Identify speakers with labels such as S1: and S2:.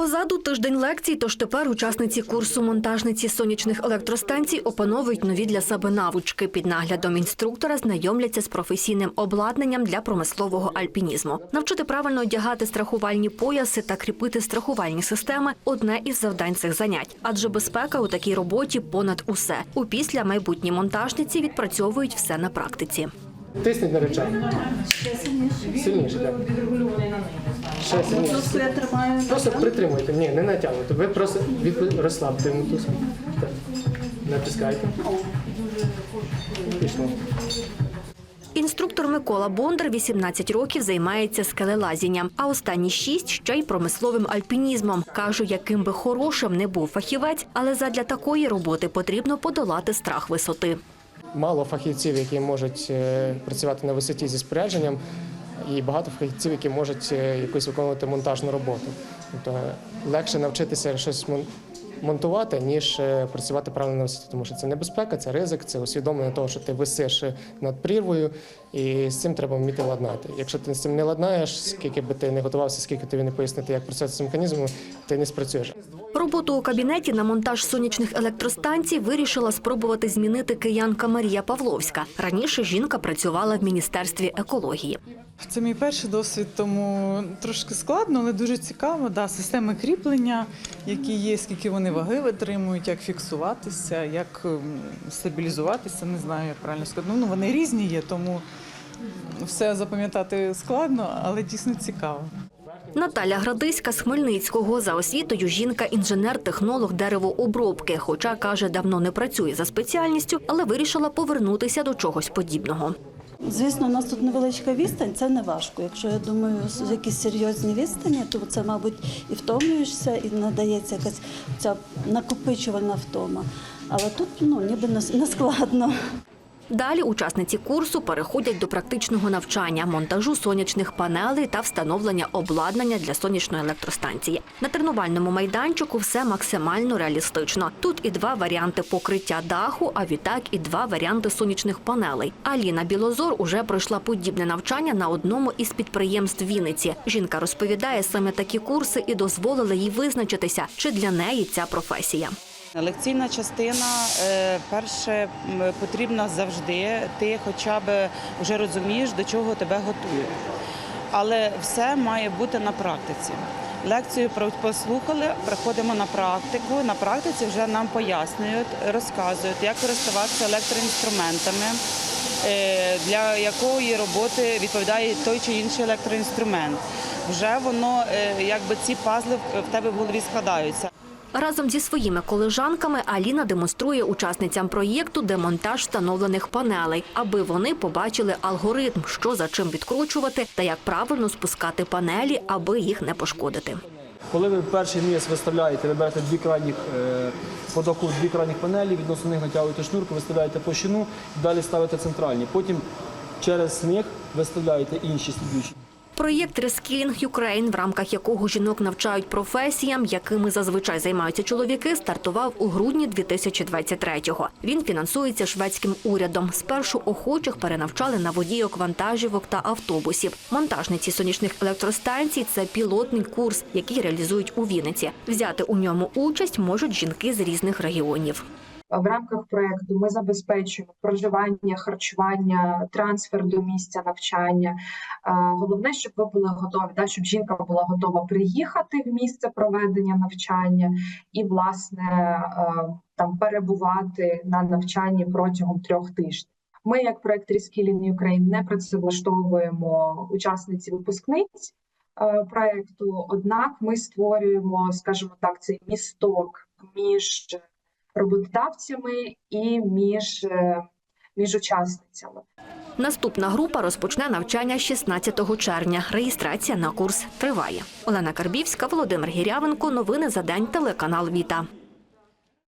S1: Позаду тиждень лекцій, тож тепер учасниці курсу монтажниці сонячних електростанцій опановують нові для себе навички. Під наглядом інструктора знайомляться з професійним обладнанням для промислового альпінізму. Навчити правильно одягати страхувальні пояси та кріпити страхувальні системи одне із завдань цих занять. Адже безпека у такій роботі понад усе. Упісля майбутні монтажниці відпрацьовують все на практиці.
S2: Тисніть на рычаг. Сильніше, так. Ще сильніше.
S3: Просто я тримаю.
S2: Просто притримуйте. Ні, не натягуйте. Ви просто від... розслабте мотузку. Так. Натискайте. Пішло.
S1: Інструктор Микола Бондар 18 років займається скелелазінням, а останні шість ще й промисловим альпінізмом. Каже, яким би хорошим не був фахівець, але задля такої роботи потрібно подолати страх висоти.
S2: Мало фахівців, які можуть е, працювати на висоті зі спорядженням, і багато фахівців, які можуть е, якусь виконувати монтажну роботу. Тобто легше навчитися щось мон- монтувати, ніж е, працювати правильно на висоті, тому що це небезпека, це ризик, це усвідомлення того, що ти висиш над прірвою, і з цим треба вміти ладнати. Якщо ти з цим не ладнаєш, скільки би ти не готувався, скільки тобі не пояснити, як працювати з механізмом, ти не спрацюєш.
S1: Роботу у кабінеті на монтаж сонячних електростанцій вирішила спробувати змінити киянка Марія Павловська. Раніше жінка працювала в міністерстві екології.
S3: Це мій перший досвід, тому трошки складно, але дуже цікаво. Да, системи кріплення, які є, скільки вони ваги витримують, як фіксуватися, як ем, стабілізуватися. Не знаю, як правильно сказати. Ну, вони різні є, тому все запам'ятати складно, але дійсно цікаво.
S1: Наталя Градиська з Хмельницького за освітою жінка інженер-технолог деревообробки. Хоча каже, давно не працює за спеціальністю, але вирішила повернутися до чогось подібного.
S4: Звісно, у нас тут невеличка відстань, це не важко. Якщо я думаю, якісь серйозні відстані, то це, мабуть, і втомлюєшся, і надається якась ця накопичувальна втома. Але тут ну ніби не складно.
S1: Далі учасниці курсу переходять до практичного навчання, монтажу сонячних панелей та встановлення обладнання для сонячної електростанції. На тренувальному майданчику все максимально реалістично. Тут і два варіанти покриття даху, а відтак і два варіанти сонячних панелей. Аліна Білозор уже пройшла подібне навчання на одному із підприємств Вінниці. Жінка розповідає, саме такі курси і дозволили їй визначитися, чи для неї ця професія.
S5: Лекційна частина е, перше потрібна завжди. Ти хоча б вже розумієш, до чого тебе готують. Але все має бути на практиці. Лекцію послухали, приходимо на практику. На практиці вже нам пояснюють, розказують, як користуватися електроінструментами, е, для якої роботи відповідає той чи інший електроінструмент. Вже воно е, якби ці пазли в- тебе в голові складаються.
S1: Разом зі своїми колежанками Аліна демонструє учасницям проєкту демонтаж встановлених панелей, аби вони побачили алгоритм, що за чим відкручувати та як правильно спускати панелі, аби їх не пошкодити.
S6: Коли ви перший низ виставляєте, ви берете дві крайніх е, по дві крайніх панелі, відносно них натягуєте шнурку, виставляєте площину, далі ставите центральні. Потім через них виставляєте інші слідуючі.
S1: Проєкт Reskilling Ukraine, в рамках якого жінок навчають професіям, якими зазвичай займаються чоловіки, стартував у грудні 2023-го. Він фінансується шведським урядом. Спершу охочих перенавчали на водійок вантажівок та автобусів. Монтажниці сонячних електростанцій це пілотний курс, який реалізують у Вінниці. Взяти у ньому участь можуть жінки з різних регіонів.
S7: В рамках проекту ми забезпечуємо проживання, харчування, трансфер до місця навчання. Головне, щоб ви були готові, да, щоб жінка була готова приїхати в місце проведення навчання і, власне, там перебувати на навчанні протягом трьох тижнів. Ми, як проект Reskilling Ukraine, не працевлаштовуємо учасниці випускниць проекту. Однак ми створюємо, скажімо так, цей місток між роботодавцями і між, е, між учасницями.
S1: Наступна група розпочне навчання 16 червня. Реєстрація на курс триває. Олена Карбівська, Володимир Гірявенко. Новини за день. Телеканал Віта.